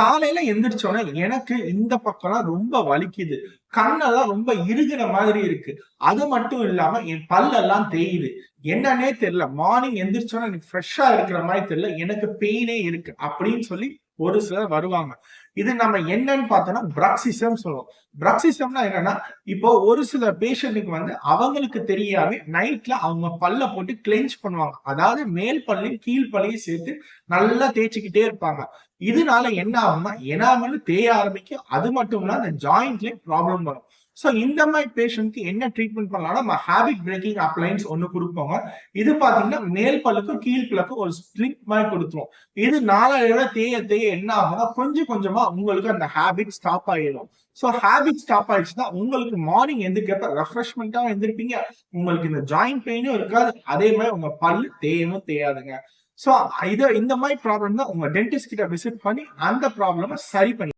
காலையில எந்திரிச்சோன்னே எனக்கு இந்த பக்கம்லாம் ரொம்ப வலிக்குது. கண்ணெல்லாம் ரொம்ப இருகிற மாதிரி இருக்கு. அது மட்டும் இல்லாம என் பல்லெல்லாம் தேயுது. என்னன்னே தெரியல. மார்னிங் எந்திரிச்சோன்னே எனக்கு ஃப்ரெஷ்ஷா இருக்கிற மாதிரி தெரியல. எனக்கு பெயினே இருக்கு. அப்படின்னு சொல்லி ஒரு சிலர் வருவாங்க. இது நம்ம என்னன்னு பார்த்தோம்னா பிராக்சிசம் சொல்லுவோம். பிராக்சிசம்னா என்னன்னா இப்போ ஒரு சில பேஷண்ட்டுக்கு வந்து அவங்களுக்கு தெரியாம நைட்ல அவங்க பல்ல போட்டு கிளென்ச் பண்ணுவாங்க. அதாவது மேல் பல்லையும் கீழ் பல்லையும் சேர்த்து நல்லா தேய்ச்சிக்கிட்டே இருப்பாங்க. இதனால என்ன ஆகும்னா எனாமல் தேய ஆரம்பிக்கும். அது மட்டும் இல்ல அந்த ஜாயிண்ட்லயும் ப்ராப்ளம் வரும். ஸோ இந்த மாதிரி பேஷண்ட்க்கு என்ன ட்ரீட்மெண்ட் பண்ணலாம்னா நம்ம ஹேபிட் பிரேக்கிங் அப்ளைன்ஸ் ஒன்று கொடுப்போங்க. இது பார்த்தீங்கன்னா மேல் பல்லுக்கும் கீழ் பல்லுக்கும் ஒரு ஸ்ப்ளிட் மாதிரி கொடுத்துரும். இது நாலாயிரம் தேய தேய என்ன ஆகும்னா கொஞ்சம் கொஞ்சமா உங்களுக்கு அந்த ஹேபிட் ஸ்டாப் ஆயிடும். ஸோ ஹேபிட் ஸ்டாப் ஆயிடுச்சுன்னா உங்களுக்கு மார்னிங் எந்திரிக்கிறப்ப ரெஃப்ரெஷ்மெண்டா எந்திரிப்பீங்க. உங்களுக்கு இந்த ஜாயிண்ட் பெயினும் இருக்காது. அதே மாதிரி உங்க பல்லு தேயவும் தேயாதுங்க. ஸோ இதை இந்த மாதிரி ப்ராப்ளம் தான் உங்க டென்டிஸ்ட் கிட்ட விசிட் பண்ணி அந்த ப்ராப்ளமை சரி பண்ணி